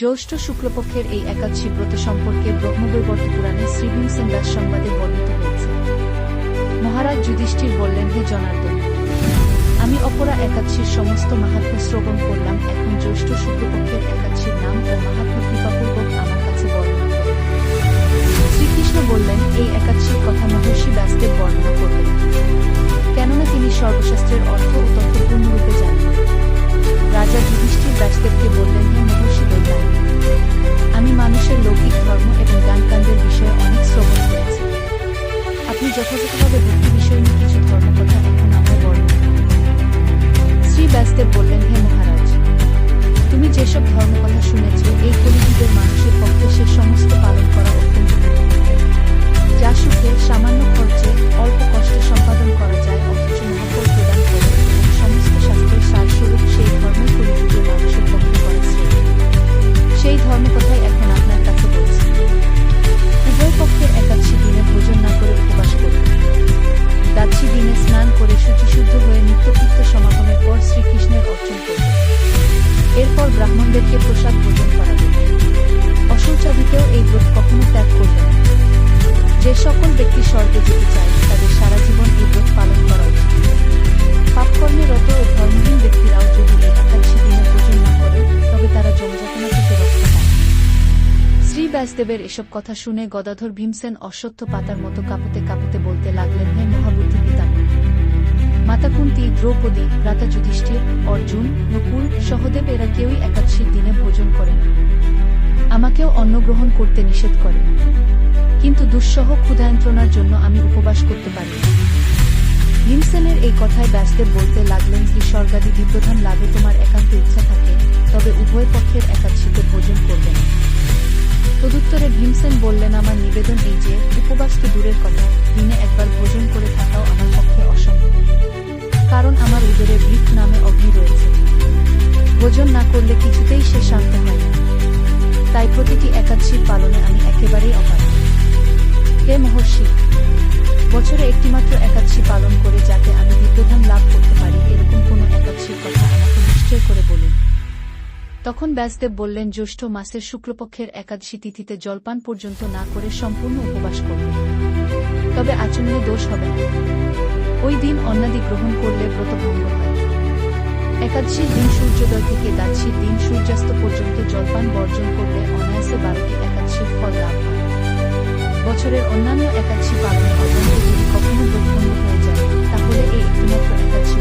জ্যৈষ্ঠ শুক্লপক্ষের এই একাদশী ব্রত সম্পর্কে ব্রহ্মবৈবর্ত পুরাণে শ্রীভীমসেন দাস সংবাদে বর্ণিত হয়েছে। মহারাজ যুধিষ্ঠির বললেন, হে জনার্দন, আমি অপরা একাদশীর সমস্ত মাহাত্ম্য শ্রবণ করলাম, এখন জ্যৈষ্ঠ শুক্লপক্ষের একাদশীর নাম ও মাহাত্ম্য কৃপাপূর্বক আমার কাছে বর্ণনা শ্রীকৃষ্ণ বললেন, এই একাদশীর কথা মহর্ষি ব্যাসদেব বর্ণনা করবেন। কেননা তিনি সর্বশাস্ত্রের অর্থ যথাযথভাবে ভক্তি বিষয় নিয়ে প্রসাদ ভোজন করাবে এই ব্রত কখনো ত্যাগ করবে না। যে সকল ব্যক্তি স্বর্গে যেতে চায়, তাদের সারা জীবন এই ব্রত পালন করা উচিত। পাপকর্মে ও ধর্মহীন ব্যক্তিরাও যদি একাদশী দিনে ভোজন না করে, তবে তারা জমযাতনা থেকে রক্ষা পায়। শ্রী ব্যাসদেবের এসব কথা শুনে গদাধর ভীমসেন অশ্বত্থ পাতার মতো কাঁপতে কাঁপতে বলতে লাগলেন, হে মহাবুদ্ধি পিতা মাতা কুন্তি দ্রৌপদী রাতা যুধিষ্ঠির অর্জুন, নকুল সহদেব এরা কেউই একাদশীর দিনে ভোজন করে না। আমাকেও অন্ন গ্রহণ করতে নিষেধ করে। কিন্তু দুঃসহ ক্ষুধায়ন্ত্রণার জন্য আমি উপবাস করতে পারি। ভীমসেনের এই কথায় ব্যাসদেব বলতে লাগলেন কি স্বর্গাদি বিপ্রধান লাভে তোমার একান্ত ইচ্ছা থাকে, তবে উভয় পক্ষের একাদশীতে ভোজন করবে না। তদুত্তরে ভীমসেন বললেন, আমার নিবেদন এই যে, উপবাস তো দূরের কথা। ভোজন না করলে কিছুতেই সে শান্ত হয় না। তাই প্রতিটি একাদশীর পালনে আমি একেবারেই অপারগ হে মহর্ষি, বছরে একটিমাত্র একাদশী পালন করে যাতে আমি বিপ্রধান লাভ করতে পারি, এরকম কোনো একাদশীর কথা আমাকে নিশ্চয় করে বলুন। তখন ব্যাসদেব বললেন, জ্যৈষ্ঠ মাসের শুক্লপক্ষের একাদশী তিথিতে জলপান পর্যন্ত না করে সম্পূর্ণ উপবাস করবে। তবে আচরণে দোষ হবে ওই দিন অন্নাদি গ্রহণ করলে ব্রত ভঙ্গ হয়। একাদশীর দিন সূর্যোদয় থেকে দ্বাদশীর দিন সূর্যাস্ত পর্যন্ত জলপান বর্জন করলে অনায়াসে বারোটি একাদশীর ফল লাভ হয়। বছরের অন্যান্য একাদশী পালনে কখনো ব্রত ভঙ্গ হয়ে যায়, তাহলে এই একটিমাত্র একাদশী